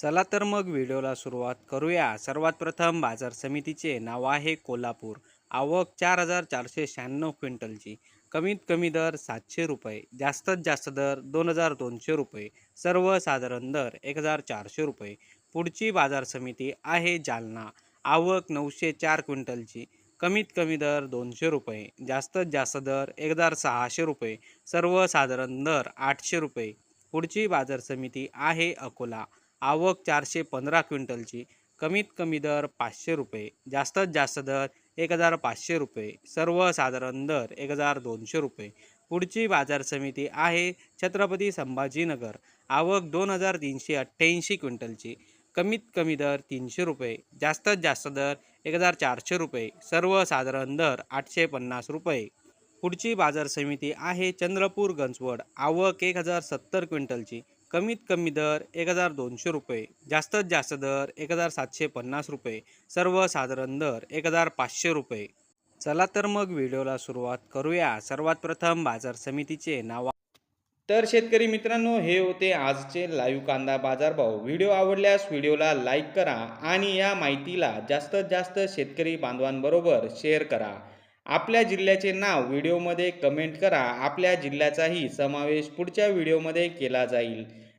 चला तर मग व्हिडिओला सुरुवात करूया. सर्वात प्रथम बाजार समितीचे नाव आहे कोल्हापूर. आवक चार हजार चारशे शहाण्णव क्विंटलची. कमीत कमी दर सातशे रुपये. जास्तीत जास्त दर दोन हजार दोनशे रुपये. सर्वसाधारण दर एक हजार चारशे रुपये. पुढची बाजार समिती आहे जालना. आवक नऊशे चार क्विंटलची. कमीत कमी दर दोनशे रुपये. जास्तीत जास्त दर एक हजार सहाशे रुपये. सर्वसाधारण दर आठशे रुपये. पुढची बाजार समिती आहे अकोला. आवक चारशे पंधरा क्विंटलची कमीत कमी दर पाचशे रुपये जास्तीत जास्त दर एक हजार पाचशे रुपये सर्वसाधारण दर एक हजार दोनशे रुपये. पुढची बाजार समिती आहे छत्रपती संभाजीनगर आवक दोन हजार तीनशे अठ्ठ्याऐंशी क्विंटलची कमीत कमी दर तीनशे रुपये जास्तीत जास्त दर एक हजार चारशे रुपये सर्वसाधारण दर आठशे पन्नास रुपये. पुढची बाजार समिती आहे चंद्रपूर गंजवड आवक एक हजार सत्तर क्विंटलची कमीत कमी दर एक हजार दोनशे रुपये जास्तीत जास्त दर एक हजार सातशे पन्नास रुपये सर्वसाधारण दर एक हजार पाचशे रुपये. चला तर मग व्हिडिओला सुरुवात करूया. सर्वात प्रथम बाजार समितीचे नाव तर शेतकरी मित्रांनो हे होते आजचे लाईव्ह कांदा बाजारभाव व्हिडिओ आवडल्यास व्हिडिओला लाईक करा आणि या माहितीला जास्तीत जास्त शेतकरी बांधवांबरोबर शेअर करा. आपल्या जिल्ह्याचे नाव व्हिडिओमध्ये कमेंट करा. आपल्या जिल्ह्याचाही समावेश पुढच्या व्हिडिओमध्ये केला जाईल.